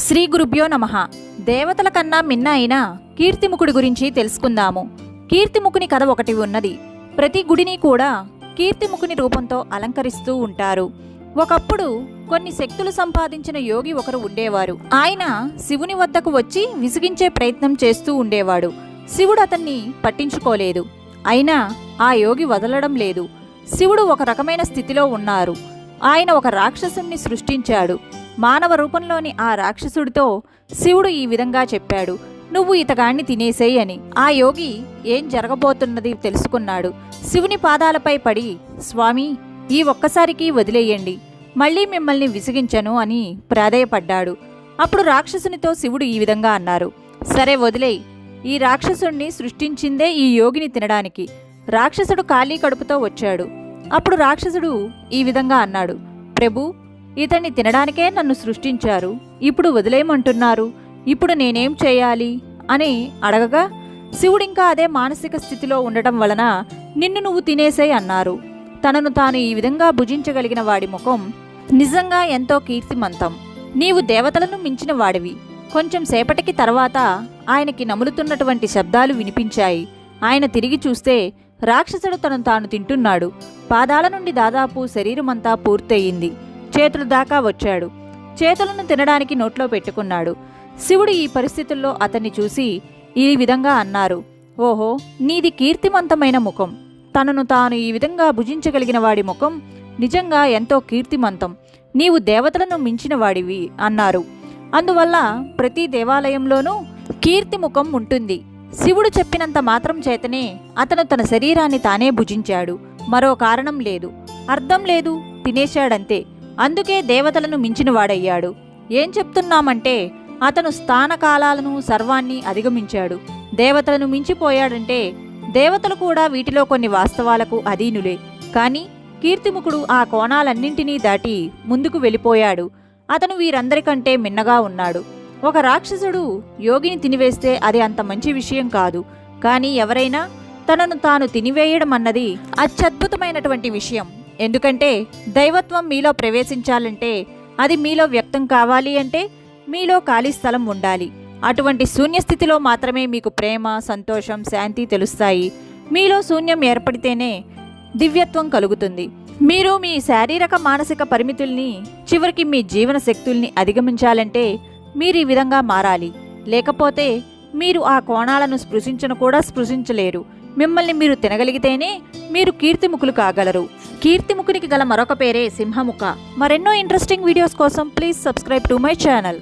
శ్రీ గురుభ్యో నమ. దేవతల కన్నా మిన్న అయిన కీర్తిముఖుడి గురించి తెలుసుకుందాము. కీర్తిముఖుని కథ ఒకటి ఉన్నది. ప్రతి గుడిని కూడా కీర్తిముఖుని రూపంతో అలంకరిస్తూ ఉంటారు. ఒకప్పుడు కొన్ని శక్తులు సంపాదించిన యోగి ఒకరు ఉండేవారు. ఆయన శివుని వద్దకు వచ్చి విసిగించే ప్రయత్నం చేస్తూ ఉండేవాడు. శివుడు అతన్ని పట్టించుకోలేదు. అయినా ఆ యోగి వదలడం లేదు. శివుడు ఒక రకమైన స్థితిలో ఉన్నారు. ఆయన ఒక రాక్షసుణ్ణి సృష్టించాడు. మానవ రూపంలోని ఆ రాక్షసుడితో శివుడు ఈ విధంగా చెప్పాడు నువ్వు ఇతగాణ్ణి తినేసేయి అని. ఆ యోగి ఏం జరగబోతున్నది తెలుసుకున్నాడు. శివుని పాదాలపై పడి స్వామి ఈ ఒక్కసారికి వదిలేయండి మళ్ళీ మిమ్మల్ని విసిగించను అని ప్రాధేయపడ్డాడు. అప్పుడు రాక్షసునితో శివుడు ఈ విధంగా అన్నారు సరే వదిలేయి ఈ రాక్షసుణ్ణి సృష్టించిందే ఈ యోగిని తినడానికి. రాక్షసుడు ఖాళీ కడుపుతో వచ్చాడు. అప్పుడు రాక్షసుడు ఈ విధంగా అన్నాడు ప్రభు ఇతన్ని తినడానికే నన్ను సృష్టించారు. ఇప్పుడు వదిలేయమంటున్నారు. ఇప్పుడు నేనేం చేయాలి? అని అడగగా శివుడింకా అదే మానసిక స్థితిలో ఉండటం వలన నిన్ను నువ్వు తినేసేయ్ అన్నారు. తనను తాను ఈ విధంగా భుజించగలిగిన వాడి ముఖం నిజంగా ఎంతో కీర్తిమంతం. నీవు దేవతలను మించిన వాడివి. కొంచెం సేపటికి తర్వాత ఆయనకి నములుతున్నటువంటి శబ్దాలు వినిపించాయి. ఆయన తిరిగి చూస్తే రాక్షసుడు తనను తాను తింటున్నాడు. పాదాల నుండి దాదాపు శరీరమంతా పూర్తయింది. చేతులు దాకా వచ్చాడు. చేతులను తినడానికి నోట్లో పెట్టుకున్నాడు. శివుడు ఈ పరిస్థితుల్లో అతన్ని చూసి ఈ విధంగా అన్నారు. ఓహో నీది కీర్తిమంతమైన ముఖం. తనను తాను ఈ విధంగా భుజించగలిగిన వాడి ముఖం నిజంగా ఎంతో కీర్తిమంతం. నీవు దేవతలను మించిన వాడివి అన్నారు. అందువల్ల ప్రతి దేవాలయంలోనూ కీర్తి ముఖం ఉంటుంది. శివుడు చెప్పినంత మాత్రం చేతనే అతను తన శరీరాన్ని తానే భుజించాడు. మరో కారణం లేదు. అర్థం లేదు. తినేశాడంతే. అందుకే దేవతలను మించిన వాడయ్యాడు ఏం చెప్తున్నామంటే అతను స్థానకాలాలను సర్వాన్ని అధిగమించాడు. దేవతలను మించిపోయాడంటే దేవతలు కూడా వీటిలో కొన్ని వాస్తవాలకు అధీనులే. కానీ కీర్తిముఖుడు ఆ కోణాలన్నింటినీ దాటి ముందుకు వెళ్ళిపోయాడు. అతను వీరందరికంటే మిన్నగా ఉన్నాడు. ఒక రాక్షసుడు యోగిని తినివేస్తే అది అంత మంచి విషయం కాదు. కానీ ఎవరైనా తనను తాను తినివేయడం అన్నది అత్యద్భుతమైనటువంటి విషయం. ఎందుకంటే దైవత్వం మీలో ప్రవేశించాలంటే అది మీలో వ్యక్తం కావాలి అంటే మీలో ఖాళీ స్థలం ఉండాలి. అటువంటి శూన్యస్థితిలో మాత్రమే మీకు ప్రేమ సంతోషం శాంతి తెలుస్తాయి. మీలో శూన్యం ఏర్పడితేనే దివ్యత్వం కలుగుతుంది. మీరు మీ శారీరక మానసిక పరిమితుల్ని చివరికి మీ జీవన శక్తుల్ని అధిగమించాలంటే మీరు ఈ విధంగా మారాలి. లేకపోతే మీరు ఆ కోణాలను స్పృశించను కూడా స్పృశించలేరు. మిమ్మల్ని మీరు తినగలిగితేనే మీరు కీర్తిముఖులు కాగలరు. కీర్తిముఖునికి గల మరొక పేరే సింహముఖ. మరెన్నో ఇంట్రెస్టింగ్ వీడియోస్ కోసం please subscribe to my channel